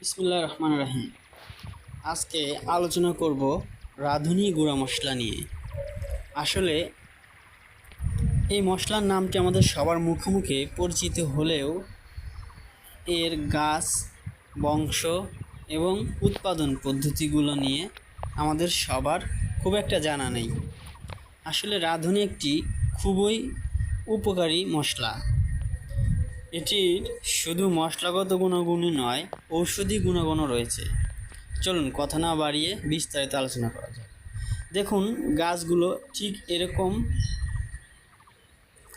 বিসমুল্লাহ রহমান রাহিম। আজকে আলোচনা করব রাঁধুনি গুঁড়া মশলা নিয়ে। আসলে এই মশলার নামটি আমাদের সবার মুখে মুখে পরিচিত হলেও এর গাছ, বংশ এবং উৎপাদন পদ্ধতিগুলো নিয়ে আমাদের সবার খুব একটা জানা নেই। আসলে রাঁধুনি একটি খুবই উপকারী মশলা। এটির শুধু মশলাগত গুণাগুণই নয়, ঔষধি গুণাগুণও রয়েছে। চলুন কথা না বাড়িয়ে বিস্তারিত আলোচনা করা যাক। দেখুন, গাছগুলো ঠিক এরকম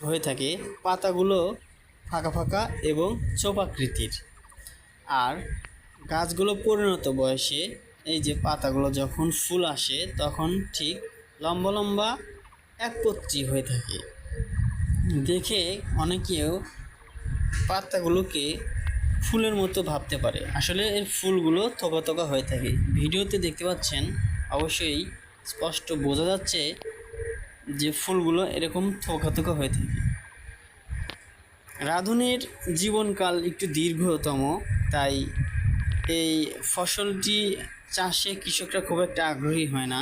হয়ে থাকে, পাতাগুলো ফাঁকা ফাঁকা এবং চোপাকৃতির। আর গাছগুলো পরিণত বয়সে, এই যে পাতাগুলো যখন ফুল আসে, তখন ঠিক লম্বা লম্বা একপত্রী হয়ে থাকে। দেখে অনেকেও পাতাগুলোকে ফুলের মতো ভাবতে পারে? আসলে এর ফুলগুলো থোকা থোকা হয়ে থাকে। ভিডিওতে দেখতে পাচ্ছেন, অবশ্যই স্পষ্ট বোঝা যাচ্ছে যে ফুলগুলো এরকম থোকা থোকা হয়ে থাকে। রাঁধুনির জীবনকাল একটু দীর্ঘতম, তাই এই ফসলটি চাষে কৃষকরা খুব একটা আগ্রহী হয় না।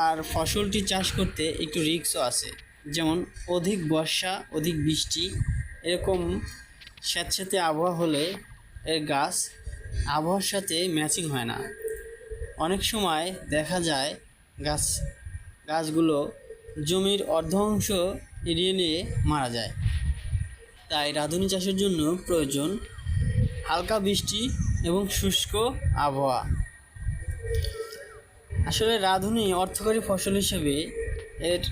আর ফসলটি চাষ করতে একটু রিস্কও আছে, যেমন অধিক বর্ষা, অধিক বৃষ্টি এরকম স্যাঁতস্যাঁতে আবহাওয়া হলে এর গাছ আবহাওয়ার সাথে ম্যাচিং হয় না। অনেক সময় দেখা যায় গাছ, গাছগুলো জমির অর্ধ অংশ এড়িয়ে নিয়ে মারা যায়। তাই রাঁধুনি চাষের জন্য প্রয়োজন হালকা বৃষ্টি এবং শুষ্ক আবহাওয়া। আসলে রাঁধুনি অর্থকরী ফসল হিসেবে এর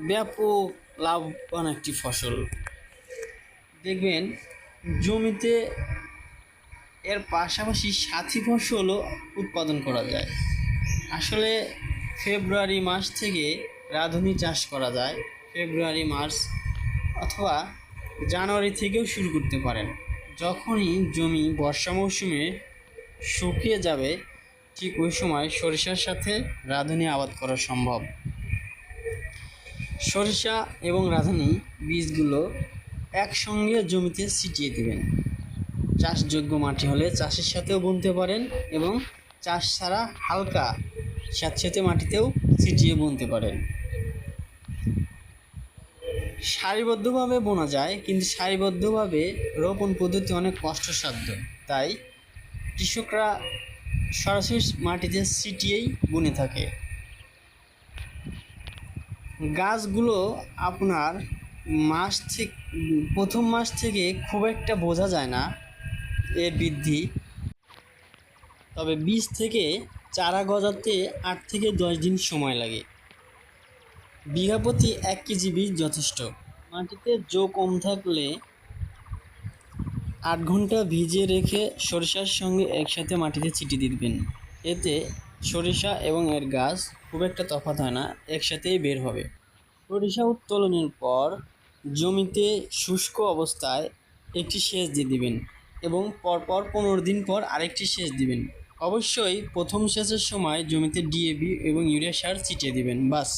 ব্যাপক লাভবান একটি ফসল। দেখবেন, জমিতে এর পাশাপাশি সাথী ফসলও উৎপাদন করা যায়। আসলে ফেব্রুয়ারি মাস থেকে রাঁধুনি চাষ করা যায়। ফেব্রুয়ারি, মার্চ অথবা জানুয়ারি থেকেও শুরু করতে পারেন। যখনই জমি বর্ষা মৌসুমে শুকিয়ে যাবে, ঠিক ওই সময় সরিষার সাথে রাঁধুনি আবাদ করা সম্ভব। সরিষা এবং রাঁধুনি বীজগুলো একসঙ্গে জমিতে ছিটিয়ে দেবেন। চাষযোগ্য মাটি হলে চাষের সাথেও বুনতে পারেন এবং চাষ ছাড়া হালকা স্যাঁতস্যাঁতে মাটিতেও ছিটিয়ে বুনতে পারেন। সারিবদ্ধভাবে বোনা যায়, কিন্তু সারিবদ্ধভাবে রোপণ পদ্ধতি অনেক কষ্টসাধ্য। তাই কৃষকরা সরাসরি মাটিতে ছিটিয়েই বুনে থাকে। গাছগুলো আপনার মাস থেকে প্রথম মাস থেকে খুব একটা বোঝা যায় না এর বৃদ্ধি। তবে বীজ থেকে চারা গজাতে আট থেকে দশ দিন সময় লাগে। বিঘা প্রতি এক কেজি বীজ যথেষ্ট। মাটিতে জো কম থাকলে আট ঘণ্টা ভিজিয়ে রেখে সরিষার সঙ্গে একসাথে মাটিতে ছিটিয়ে দিবেন। এতে সরিষা এবং এর গাছ খুব একটা তফাৎ হয় না, একসাথেই বের হবে। সরিষা উত্তোলনের পর জমিতে শুষ্ক অবস্থায় একটি সেচ দিয়ে দিবেন এবং পরপর পনেরো দিন পর আরেকটি সেচ দিবেন। অবশ্যই প্রথম সেচের সময় জমিতে ডিএপি এবং ইউরিয়া সার ছিটিয়ে দিবেন, বাস।